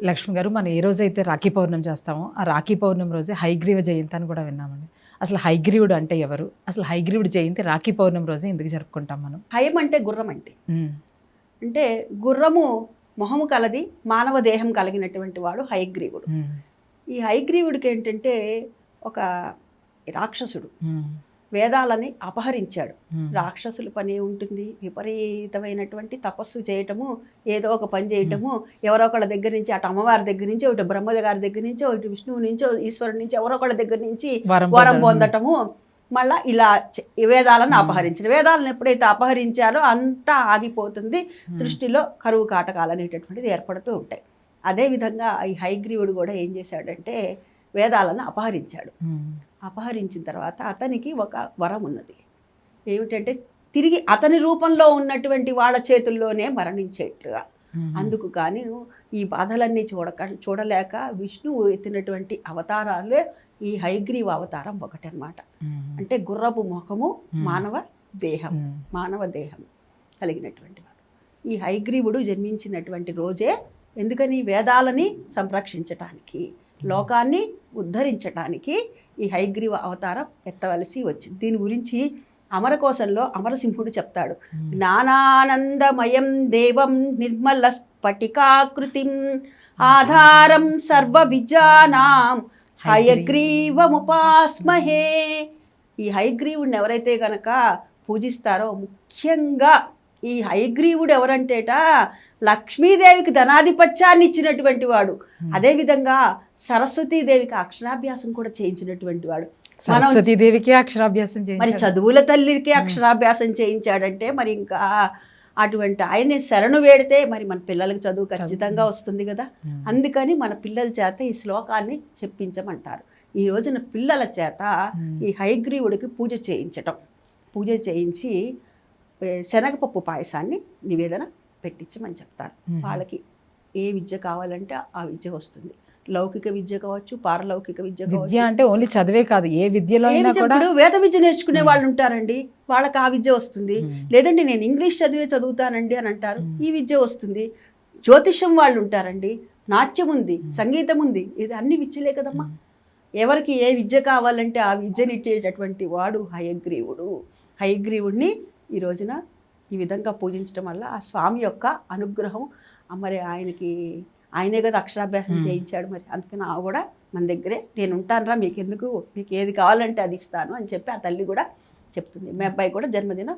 లక్ష్మి గారు మనం ఏ రోజైతే రాఖీ పౌర్ణమి చేస్తామో ఆ రాఖీ పౌర్ణమి రోజే హైగ్రీవ జయంతి అని కూడా విన్నామండి. అసలు హైగ్రీవుడు అంటే ఎవరు? అసలు హైగ్రీవుడి జయంతి రాఖీ పౌర్ణమి రోజే ఎందుకు జరుపుకుంటాం మనం? హయం అంటే గుర్రం అంటే అంటే గుర్రము మొహము కలది మానవ దేహం కలిగినటువంటి వాడు హయగ్రీవుడు ఉమ్, ఈ హయగ్రీవుడికి ఏంటంటే ఒక రాక్షసుడు. వేదాలని అపహరించాడు. రాక్షసుల పని ఉంటుంది. విపరీతమైనటువంటి తపస్సు చేయటము ఏదో ఒక పని చేయటము ఎవరో ఒకళ్ళ దగ్గర నుంచి అటు అమ్మవారి దగ్గర నుంచి ఒకటి బ్రహ్మ గారి దగ్గర నుంచి ఒకటి విష్ణువు నుంచి ఈశ్వరుడి నుంచి ఎవరో ఒకళ్ళ దగ్గర నుంచి వరం. పొందటము మళ్ళా ఇలా వేదాలను అపహరించిన వేదాలను ఎప్పుడైతే అపహరించారో అంతా ఆగిపోతుంది. సృష్టిలో కరువు కాటకాలు అనేటటువంటిది ఏర్పడుతూ ఉంటాయి. అదేవిధంగా ఈ హైగ్రీవుడు కూడా ఏం చేశాడంటే వేదాలను అపహరించాడు. అపహరించిన తర్వాత అతనికి ఒక వరం ఉన్నది. ఏమిటంటే తిరిగి అతని రూపంలో ఉన్నటువంటి వాళ్ళ చేతుల్లోనే మరణించేట్లుగా. అందుకు కానీ ఈ బాధలన్నీ చూడక చూడలేక విష్ణువు ఎత్తినటువంటి అవతారాలే ఈ హైగ్రీవ అవతారం ఒకటనమాట అంటే గుర్రపు ముఖము మానవ దేహం మానవ దేహం కలిగినటువంటి వాడు. ఈ హైగ్రీవుడు జన్మించినటువంటి రోజే ఎందుకని వేదాలని సంరక్షించటానికి లోకాన్ని ఉద్ధరించటానికి ఈ హైగ్రీవ అవతారం ఎత్తవలసి వచ్చింది. దీని గురించి అమరకోశంలో అమరసింహుడు చెప్తాడు. జ్ఞానానందమయం దేవం నిర్మల స్ఫటికాకృతిం ఆధారం సర్వ విద్యానాం హయగ్రీవముపాస్మహే. ఈ హయగ్రీవుడిని ఎవరైతే గనక పూజిస్తారో ముఖ్యంగా ఈ హయగ్రీవుడు ఎవరంటేట? లక్ష్మీదేవికి ధనాధిపత్యాన్ని ఇచ్చినటువంటి వాడు. అదేవిధంగా సరస్వతీదేవికి అక్షరాభ్యాసం కూడా చేయించినటువంటి వాడు. సరస్వతీదేవికి అక్షరాభ్యాసం మరి చదువుల తల్లికి అక్షరాభ్యాసం చేయించాడంటే మరి ఇంకా అటువంటి ఆయన్ని శరణు వేడితే మరి మన పిల్లలకి చదువు ఖచ్చితంగా వస్తుంది కదా. అందుకని మన పిల్లల చేత ఈ శ్లోకాన్ని చెప్పించమంటారు. ఈ రోజున పిల్లల చేత ఈ హైగ్రీవుడికి పూజ చేయించటం. పూజ చేయించి శనగపప్పు పాయసాన్ని నివేదన పెట్టించమని చెప్తారు. వాళ్ళకి ఏ విద్య కావాలంటే ఆ విద్య వస్తుంది. లౌకిక విద్య కావచ్చు పారలౌకిక విద్య విద్య అంటే ఓన్లీ చదివే కాదు. ఏ విద్యలో చెప్పుడు వేద విద్య నేర్చుకునే వాళ్ళు ఉంటారండి. వాళ్ళకి ఆ విద్య వస్తుంది. లేదండి నేను ఇంగ్లీష్ చదివే చదువుతానండి అని అంటారు. ఈ విద్య వస్తుంది. జ్యోతిషం వాళ్ళు ఉంటారండి. నాట్యం ఉంది సంగీతం ఉంది. ఇది అన్ని విద్యలే కదమ్మా. ఎవరికి ఏ విద్య కావాలంటే ఆ విద్యని ఇచ్చేటటువంటి వాడు హయగ్రీవుడు. హయగ్రీవుడిని ఈ రోజున ఈ విధంగా పూజించడం వల్ల ఆ స్వామి యొక్క అనుగ్రహం మరి ఆయనకి ఆయనే కదా అక్షరాభ్యాసం. చేయించాడు మరి. అందుకని ఆ కూడా మన దగ్గరే నేను ఉంటానురా మీకు ఎందుకు మీకు ఏది కావాలంటే అది ఇస్తాను అని చెప్పి ఆ తల్లి కూడా చెప్తుంది. మీ అబ్బాయి కూడా జన్మదిన